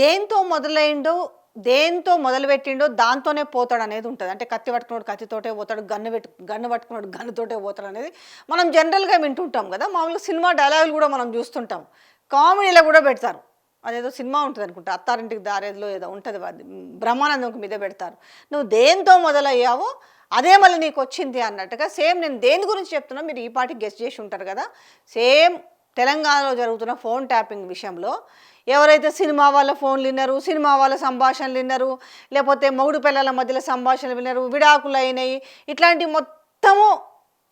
దేంతో మొదలైండో దేంతో మొదలుపెట్టిండో దాంతోనే పోతాడు అనేది ఉంటుంది. అంటే కత్తి పట్టుకున్నాడు కత్తితోటే పోతాడు గన్ను పెట్టు గన్ను పట్టుకున్నాడు గన్నుతోటే పోతాడు అనేది మనం జనరల్గా వింటుంటాం కదా. మామూలుగా సినిమా డైలాగులు కూడా మనం చూస్తుంటాం. కామెడీలో కూడా పెడతారు. అదేదో సినిమా ఉంటుంది అనుకుంటా. అత్తారింటికి దారేదిలో ఏదో ఉంటుంది బ్రహ్మానందం మీద పెడతారు. నువ్వు దేంతో మొదలయ్యావో అదే మళ్ళీ నీకు వచ్చింది అన్నట్టుగా సేమ్ నేను దేని గురించి చెప్తున్నా మీరు ఈ పాటికి గెస్ట్ చేసి ఉంటారు కదా. సేమ్ తెలంగాణలో జరుగుతున్న ఫోన్ ట్యాపింగ్ విషయంలో ఎవరైతే సినిమా వాళ్ళ ఫోన్లు విన్నారు సినిమా వాళ్ళ సంభాషణలు విన్నారు లేకపోతే మొగుడు పిల్లల మధ్యలో సంభాషణలు విన్నారు విడాకులు అయినాయి ఇట్లాంటి మొత్తము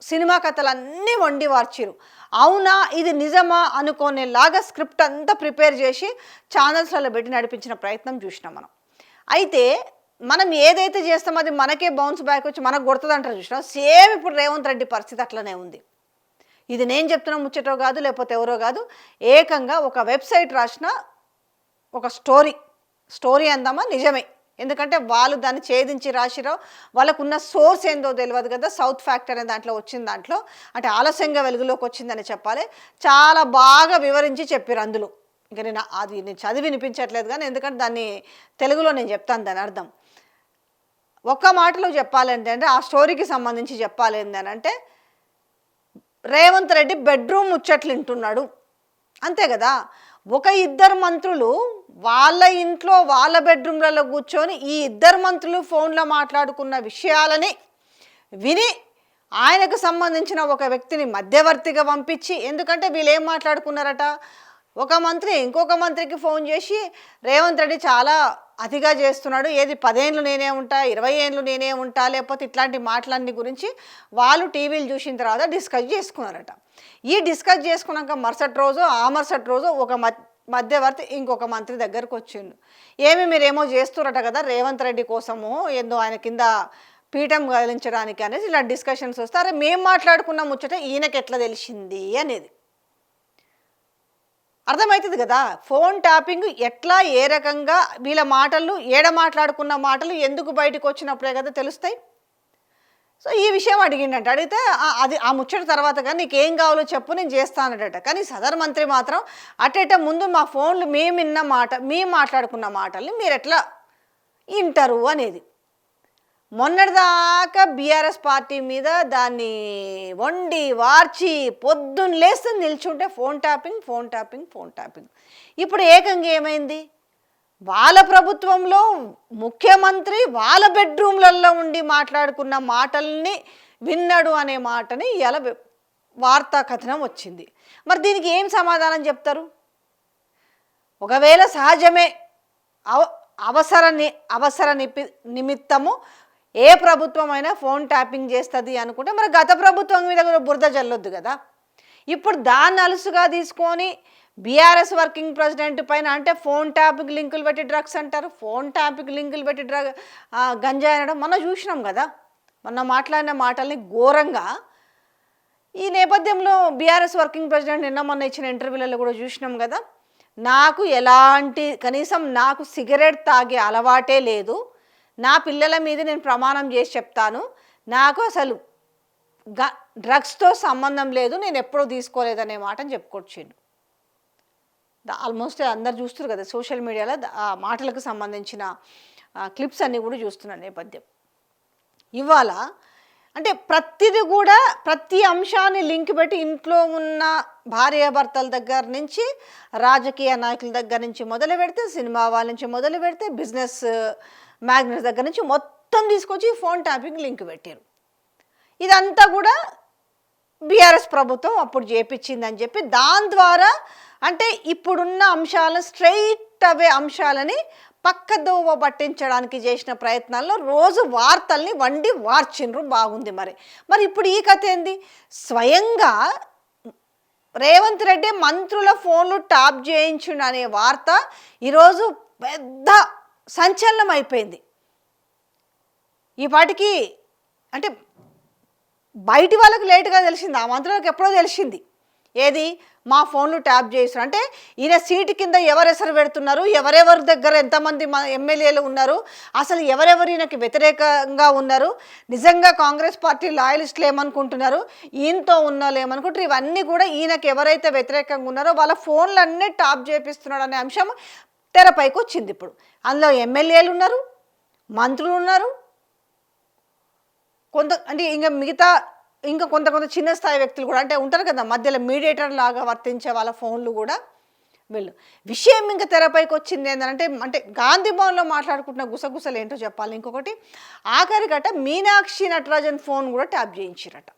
సినిమా కథలు అన్నీ వండి వార్చిరు అవునా? ఇది నిజమా? అనుకునేలాగా స్క్రిప్ట్ అంతా ప్రిపేర్ చేసి ఛానల్స్లలో పెట్టి నడిపించిన ప్రయత్నం చూసినాం మనం. అయితే మనం ఏదైతే చేస్తామో అది మనకే బౌన్స్ బ్యాక్ వచ్చి మనకు కొడుతుంది అంటారు చూసినాం సేమ్ ఇప్పుడు రేవంత్ రెడ్డి పరిస్థితి అట్లనే ఉంది. ఇది నేను చెప్తున్న ముచ్చటో కాదు లేకపోతే ఎవరో కాదు. ఏకంగా ఒక వెబ్సైట్ రాసిన ఒక స్టోరీ స్టోరీ అందామా? నిజమే. ఎందుకంటే వాళ్ళు దాన్ని ఛేదించి రాసిరో వాళ్ళకున్న సోర్స్ ఏందో తెలియదు కదా సౌత్ ఫ్యాక్టర్ అనే దాంట్లో వచ్చిన దాంట్లో. అంటే ఆలస్యంగా వెలుగులోకి వచ్చిందని చెప్పాలి. చాలా బాగా వివరించి చెప్పారు అందులో. ఇంకా నేను అది నేను చదివి వినిపించట్లేదు కానీ ఎందుకంటే దాన్ని తెలుగులో నేను చెప్తాను దాని అర్థం. ఒక్క మాటలో చెప్పాలి అంటే ఆ స్టోరీకి సంబంధించి చెప్పాలి అంటే రేవంత్ రెడ్డి బెడ్రూమ్ ముచ్చట్లు వింటున్నాడు అంతే కదా? ఒక ఇద్దరు మంత్రులు వాళ్ళ ఇంట్లో వాళ్ళ బెడ్రూమ్లలో కూర్చొని ఈ ఇద్దరు మంత్రులు ఫోన్లో మాట్లాడుకున్న విషయాలని విని ఆయనకు సంబంధించిన ఒక వ్యక్తిని మధ్యవర్తిగా పంపించి ఎందుకంటే వీళ్ళు ఏం మాట్లాడుకున్నారట? ఒక మంత్రి ఇంకొక మంత్రికి ఫోన్ చేసి రేవంత్ రెడ్డి చాలా అతిగా చేస్తున్నాడు. ఏది పదేళ్ళు నేనే ఉంటా ఇరవై ఏళ్ళు నేనే ఉంటా లేకపోతే ఇట్లాంటి మాటలన్నీ గురించి వాళ్ళు టీవీలు చూసిన తర్వాత డిస్కస్ చేసుకున్నారట. ఈ డిస్కస్ చేసుకున్నాక మరుసటి రోజు ఆ మరుసటి రోజు ఒక మధ్యవర్తి ఇంకొక మంత్రి దగ్గరకు వచ్చిండు. ఏమి మీరేమో చేస్తున్నారట కదా రేవంత్ రెడ్డి కోసము ఏందో ఆయన కింద పీఠం కదిలించడానికి అనేది ఇలా డిస్కషన్స్ వస్తే అరే మేము మాట్లాడుకున్న ముచ్చట ఈయనకి ఎట్లా తెలిసింది అనేది. అర్థమవుతుంది కదా? ఫోన్ ట్యాపింగ్ ఎట్లా ఏ రకంగా వీళ్ళ మాటలు ఏడ మాట్లాడుకున్న మాటలు ఎందుకు బయటకు వచ్చినప్పుడే కదా తెలుస్తాయి? సో ఈ విషయం అడిగిండట. అడిగితే అది ఆ ముచ్చట తర్వాత కానీ నీకు ఏం కావాలో చెప్పు నేను చేస్తానట కానీ సదర్ మంత్రి మాత్రం అటేట ముందు మా ఫోన్లు మేము విన్న మాట మేము మాట్లాడుకున్న మాటల్ని మీరు ఎట్లా వింటారు అనేది. మొన్నటిదాకా బీఆర్ఎస్ పార్టీ మీద దాన్ని వండి వార్చి పొద్దున్న లేస్తే నిల్చుంటే phone tapping phone tapping phone tapping. ఇప్పుడు ఏకంగా ఏమైంది? వాళ్ళ ప్రభుత్వంలో ముఖ్యమంత్రి వాళ్ళ బెడ్రూమ్లలో ఉండి మాట్లాడుకున్న మాటల్ని విన్నాడు అనే మాటని ఇలా వార్తా కథనం వచ్చింది. మరి దీనికి ఏం సమాధానం చెప్తారు? ఒకవేళ సహజమే అవ అవసర ని అవసర నిపి నిమిత్తము ఏ ప్రభుత్వం అయినా ఫోన్ ట్యాపింగ్ చేస్తుంది అనుకుంటే మరి గత ప్రభుత్వం మీద కూడా బురద జల్లొద్దు కదా. ఇప్పుడు దాన్ని అలుసుగా తీసుకొని బీఆర్ఎస్ వర్కింగ్ ప్రెసిడెంట్ పైన అంటే ఫోన్ ట్యాపింగ్ లింకులు పెట్టి డ్రగ్స్ అంటారు ఫోన్ ట్యాపింగ్ లింకులు పెట్టి డ్రగ్ గంజా అనడం మొన్న చూసినాం కదా. మొన్న మాట్లాడిన మాటల్ని ఘోరంగా ఈ నేపథ్యంలో బీఆర్ఎస్ వర్కింగ్ ప్రెసిడెంట్ నిన్న మొన్న ఇచ్చిన ఇంటర్వ్యూలలో కూడా చూసినాం కదా. నాకు ఎలాంటి కనీసం నాకు సిగరెట్ తాగే అలవాటే లేదు. నా పిల్లల మీద నేను ప్రమాణం చేసి చెప్తాను. నాకు అసలు గ డ్రగ్స్తో సంబంధం లేదు నేను ఎప్పుడూ తీసుకోలేదనే మాటని చెప్పుకొచ్చిండు. ఆల్మోస్ట్ అందరు చూస్తారు కదా సోషల్ మీడియాలో ఆ మాటలకు సంబంధించిన క్లిప్స్ అన్నీ కూడా చూస్తున్న నేపథ్యం. ఇవాళ అంటే ప్రతిది కూడా ప్రతి అంశాన్ని లింక్ పెట్టి ఇంట్లో ఉన్న భార్యాభర్తల దగ్గర నుంచి రాజకీయ నాయకుల దగ్గర నుంచి మొదలు పెడితే సినిమా వాళ్ళ నుంచి మొదలు పెడితే బిజినెస్ మ్యాగ్నెట్స్ దగ్గర నుంచి మొత్తం తీసుకొచ్చి ఫోన్ ట్యాపింగ్ లింక్ పెట్టారు. ఇదంతా కూడా బీఆర్ఎస్ ప్రభుత్వం అప్పుడు చేపించిందని చెప్పి దాని ద్వారా అంటే ఇప్పుడున్న అంశాలను స్ట్రైట్ అవే అంశాలని పక్కదోవ పట్టించడానికి చేసిన ప్రయత్నాల్లో రోజు వార్తల్ని వండి వార్చిండ్రు బాగుంది మరి. మరి ఇప్పుడు ఈ కథ ఏంది? స్వయంగా రేవంత్ రెడ్డి మంత్రుల ఫోన్లు టాప్ చేయించుండు అనే వార్త ఈరోజు పెద్ద సంచలనం అయిపోయింది. ఈ పాటికి అంటే బయటి వాళ్ళకి లేటుగా తెలిసింది ఆ మంత్రులకు ఎప్పుడో తెలిసింది. ఏది? మా ఫోన్లు ట్యాప్ చేస్తారు అంటే ఈయన సీటు కింద ఎవరు ఎసరు పెడుతున్నారు? ఎవరెవరి దగ్గర ఎంతమంది మా ఎమ్మెల్యేలు ఉన్నారు? అసలు ఎవరెవరు ఈయనకి వ్యతిరేకంగా ఉన్నారు? నిజంగా కాంగ్రెస్ పార్టీ లాయలిస్టులు ఏమనుకుంటున్నారు? ఈయనతో ఉన్నారు ఏమనుకుంటారు ఇవన్నీ కూడా ఈయనకి ఎవరైతే వ్యతిరేకంగా ఉన్నారో వాళ్ళ ఫోన్లన్నీ టాప్ చేపిస్తున్నాడు అనే అంశం తెరపైకి వచ్చింది ఇప్పుడు. అందులో ఎమ్మెల్యేలు ఉన్నారు మంత్రులు ఉన్నారు. కొంత అంటే ఇంకా మిగతా ఇంకా కొంత కొంత చిన్న స్థాయి వ్యక్తులు కూడా అంటే ఉంటారు కదా మధ్యలో మీడియేటర్ లాగా వర్తించే వాళ్ళ ఫోన్లు కూడా వీళ్ళు. విషయం ఇంకా తెరపైకి వచ్చింది ఏంటంటే అంటే గాంధీ భవన్లో మాట్లాడుకుంటున్న గుసగుసలు ఏంటో చెప్పాలి. ఇంకొకటి ఆఖరిగట మీనాక్షి నటరాజన్ ఫోన్ కూడా ట్యాప్ చేయించారట.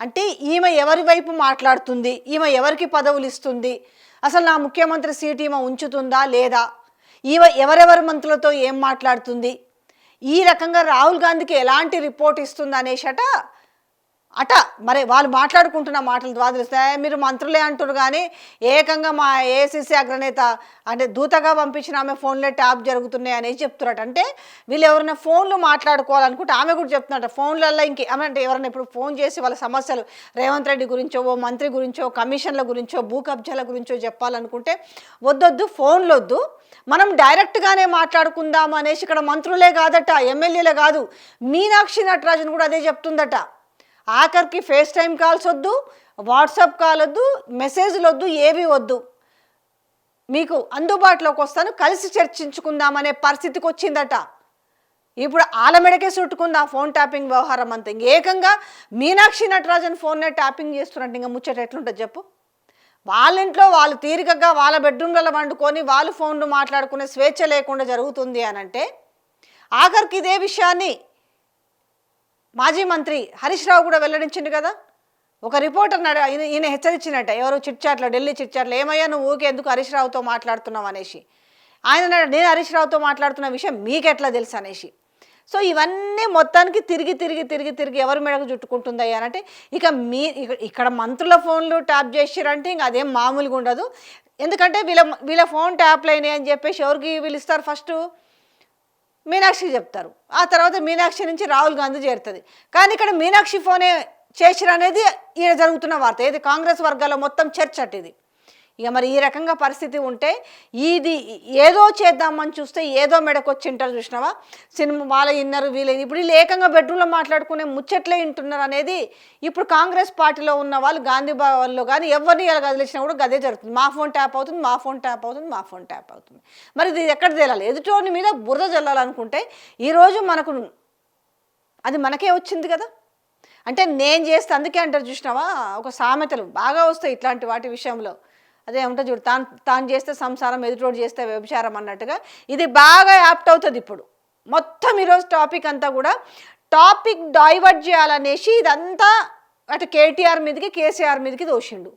అంటే ఈమె ఎవరి వైపు మాట్లాడుతుంది? ఈమె ఎవరికి పదవులు ఇస్తుంది? అసలు నా ముఖ్యమంత్రి సీట్ ఈమె ఉంచుతుందా లేదా? ఈమె ఎవరెవరి మంత్రులతో ఏం మాట్లాడుతుంది? ఈ రకంగా రాహుల్ గాంధీకి ఎలాంటి రిపోర్ట్ ఇస్తుంది అనేసట అట మరి వాళ్ళు మాట్లాడుకుంటున్న మాటలు ద్వారా తెలుస్తాయి మీరు మంత్రులే అంటారు కానీ ఏకంగా మా ఏసీసీ అగ్రనేత అంటే దూతగా పంపించిన ఆమె ఫోన్లే ట్యాప్ జరుగుతున్నాయి అనేసి చెప్తున్నట్టు అంటే వీళ్ళు ఎవరైనా ఫోన్లు మాట్లాడుకోవాలనుకుంటే ఆమె కూడా చెప్తున్నట. ఫోన్లలో ఇంకే అంటే ఎవరైనా ఇప్పుడు ఫోన్ చేసి వాళ్ళ సమస్యలు రేవంత్ రెడ్డి గురించో ఓ మంత్రి గురించో కమిషన్ల గురించో భూ కబ్జాల గురించో చెప్పాలనుకుంటే వద్దొద్దు ఫోన్లు వద్దు మనం డైరెక్ట్గానే మాట్లాడుకుందాం అనేసి ఇక్కడ మంత్రులే కాదట ఎమ్మెల్యేలే కాదు. మీనాక్షి నటరాజన్ కూడా అదే చెప్తుందట. ఆఖరికి ఫేస్ టైం కాల్స్ వద్దు వాట్సాప్ కాల్ వద్దు మెసేజ్లు వద్దు ఏవి వద్దు. మీకు అందుబాటులోకి వస్తాను కలిసి చర్చించుకుందామనే పరిస్థితికి వచ్చిందట. ఇప్పుడు ఆలమెడకే చుట్టుకుంది ఆ ఫోన్ ట్యాపింగ్ వ్యవహారం అంతా? ఏకంగా మీనాక్షి నటరాజన్ ఫోన్నే ట్యాపింగ్ చేస్తున్నట్టు ఇంకా ముచ్చట ఎట్లుంటుంది చెప్పు? వాళ్ళ ఇంట్లో వాళ్ళు తీరికగా వాళ్ళ బెడ్రూమ్లలో వండుకొని వాళ్ళు ఫోన్లు మాట్లాడుకునే స్వేచ్ఛ లేకుండా జరుగుతుంది అని అంటే ఆఖరికి ఇదే విషయాన్ని మాజీ మంత్రి హరీష్ రావు కూడా వెల్లడించిండు కదా. ఒక రిపోర్టర్ నడ ఈయన హెచ్చరించినట్ట ఎవరు చిట్చాట్లో ఢిల్లీ చిట్చాట్లో ఏమయ్యా నువ్వు ఊకే ఎందుకు హరీష్ రావుతో మాట్లాడుతున్నావు అనేసి. ఆయన నేను హరీష్ రావుతో మాట్లాడుతున్న విషయం మీకెట్లా తెలుసు అనేసి. సో ఇవన్నీ మొత్తానికి తిరిగి తిరిగి తిరిగి తిరిగి ఎవరి మెడకు చుట్టుకుంటుంది అంటే ఇక మీ ఇక- ఇక్కడ మంత్రుల ఫోన్లు ట్యాప్ చేసిరంటే ఇంక అదేం మామూలుగా ఉండదు. ఎందుకంటే వీళ్ళ వీళ్ళ ఫోన్ ట్యాప్లు అయినాయి అని చెప్పేసి ఎవరికి వీళ్ళు ఇస్తారు ఫస్ట్? మీనాక్షికి చెప్తారు. ఆ తర్వాత మీనాక్షి నుంచి రాహుల్ గాంధీ చేరుతుంది. కానీ ఇక్కడ మీనాక్షి ఫోనే చేసిరనేది ఈడ జరుగుతున్న వార్త. ఏది కాంగ్రెస్ వర్గాల్లో మొత్తం చర్చ అట్ ఇది. ఇక మరి ఈ రకంగా పరిస్థితి ఉంటే ఇది ఏదో చేద్దామని చూస్తే ఏదో మెడకొచ్చి ఇంటారు చూసినావా? సినిమా వాళ్ళ ఇన్నరు వీళ్ళ ఇప్పుడు వీళ్ళు ఏకంగా బెడ్రూమ్లో మాట్లాడుకునే ముచ్చట్లే వింటున్నారు అనేది ఇప్పుడు కాంగ్రెస్ పార్టీలో ఉన్న వాళ్ళు గాంధీ భవన్లో కానీ ఎవరిని ఇలా కదిలించినా కూడా గదే జరుగుతుంది. మా ఫోన్ ట్యాప్ అవుతుంది మా ఫోన్ ట్యాప్ అవుతుంది మా ఫోన్ ట్యాప్ అవుతుంది. మరి ఇది ఎక్కడ తేలాలి? ఎదుటోని మీద బురద జల్లాలనుకుంటే ఈరోజు మనకు అది మనకే వచ్చింది కదా? అంటే నేను చేస్తే అందుకే అంటారు చూసినావా? ఒక సామెతలు బాగా వస్తాయి ఇట్లాంటి వాటి విషయంలో. అదే చూడు తాను తాను చేస్తే సంసారం ఎదుటోడు చేస్తే వ్యభిచారం అన్నట్టుగా ఇది బాగా యాప్ట్ అవుతుంది ఇప్పుడు. మొత్తం ఈరోజు టాపిక్ అంతా కూడా టాపిక్ డైవర్ట్ చేయాలనేసి ఇదంతా అటు కేటీఆర్ మీదకి కేసీఆర్ మీదకి దోషిండు.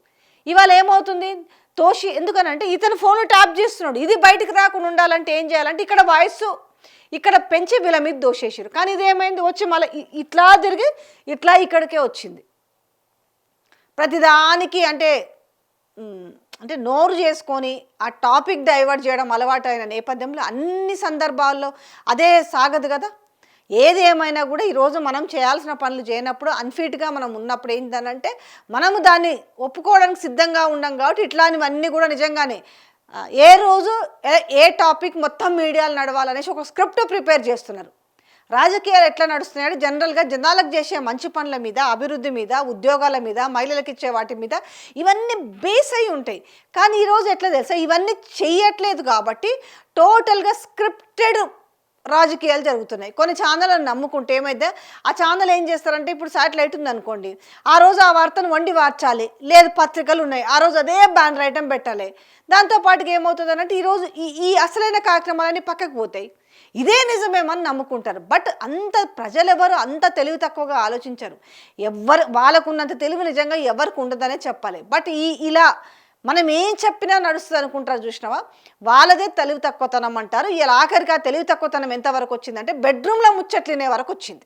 ఇవాళ ఏమవుతుంది? తోషి ఎందుకనంటే ఇతను ఫోన్ ట్యాప్ చేస్తున్నాడు. ఇది బయటకు రాకుండా ఉండాలంటే ఏం చేయాలంటే ఇక్కడ వాయిస్ ఇక్కడ పెంచి వీళ్ళ మీద దోషేసారు కానీ ఇది ఏమైంది వచ్చి మళ్ళీ ఇట్లా తిరిగి ఇట్లా ఇక్కడికే వచ్చింది. ప్రతిదానికి అంటే అంటే నోరు చేసుకొని ఆ టాపిక్ డైవర్ట్ చేయడం అలవాటు అయిన నేపథ్యంలో అన్ని సందర్భాల్లో అదే సాగదు కదా. ఏది ఏమైనా కూడా ఈరోజు మనం చేయాల్సిన పనులు చేయనప్పుడు అన్ఫిట్గా మనం ఉన్నప్పుడు ఏంటనంటే మనము దాన్ని ఒప్పుకోవడానికి సిద్ధంగా ఉండం కాబట్టి ఇట్లాంటివన్నీ కూడా నిజంగానే ఏ రోజు ఏ టాపిక్ మొత్తం మీడియాలు నడవాలనేసి ఒక స్క్రిప్ట్ ప్రిపేర్ చేస్తున్నారు. రాజకీయాలు ఎట్లా నడుస్తున్నాయో జనరల్గా జనాలకు చేసే మంచి పనుల మీద అభివృద్ధి మీద ఉద్యోగాల మీద మహిళలకు ఇచ్చే వాటి మీద ఇవన్నీ బేస్ అయి ఉంటాయి. కానీ ఈరోజు ఎట్లా తెలుసా? ఇవన్నీ చెయ్యట్లేదు కాబట్టి టోటల్గా స్క్రిప్టెడ్ రాజకీయాలు జరుగుతున్నాయి. కొన్ని ఛానళ్ళను నమ్ముకుంటే ఏమైతే ఆ ఛానల్ ఏం చేస్తారంటే ఇప్పుడు శాటిలైట్ ఉంది అనుకోండి ఆ రోజు ఆ వార్తను వండి వార్చాలి. లేదు పత్రికలు ఉన్నాయి. ఆ రోజు అదే బ్యానర్ ఐటమ్ పెట్టాలి. దాంతో పాటుగా ఏమవుతుంది అంటే ఈరోజు ఈ ఈ అసలైన కార్యక్రమాలన్నీ పక్కకు పోతాయి. ఇదే నిజమేమని నమ్ముకుంటారు. బట్ అంత ప్రజలెవరు అంత తెలివి తక్కువగా ఆలోచించరు. ఎవరు వాళ్ళకున్నంత తెలివి నిజంగా ఎవరికి ఉండదనే చెప్పాలి. బట్ ఈ ఇలా మనం ఏం చెప్పినా నడుస్తుంది అనుకుంటారు చూసినావా? వాళ్ళదే తెలివి తక్కువతనం అంటారు. ఇలా ఆఖరికి ఆ తెలివి తక్కువతనం ఎంతవరకు వచ్చిందంటే బెడ్రూమ్లో ముచ్చట్లినే వరకు వచ్చింది.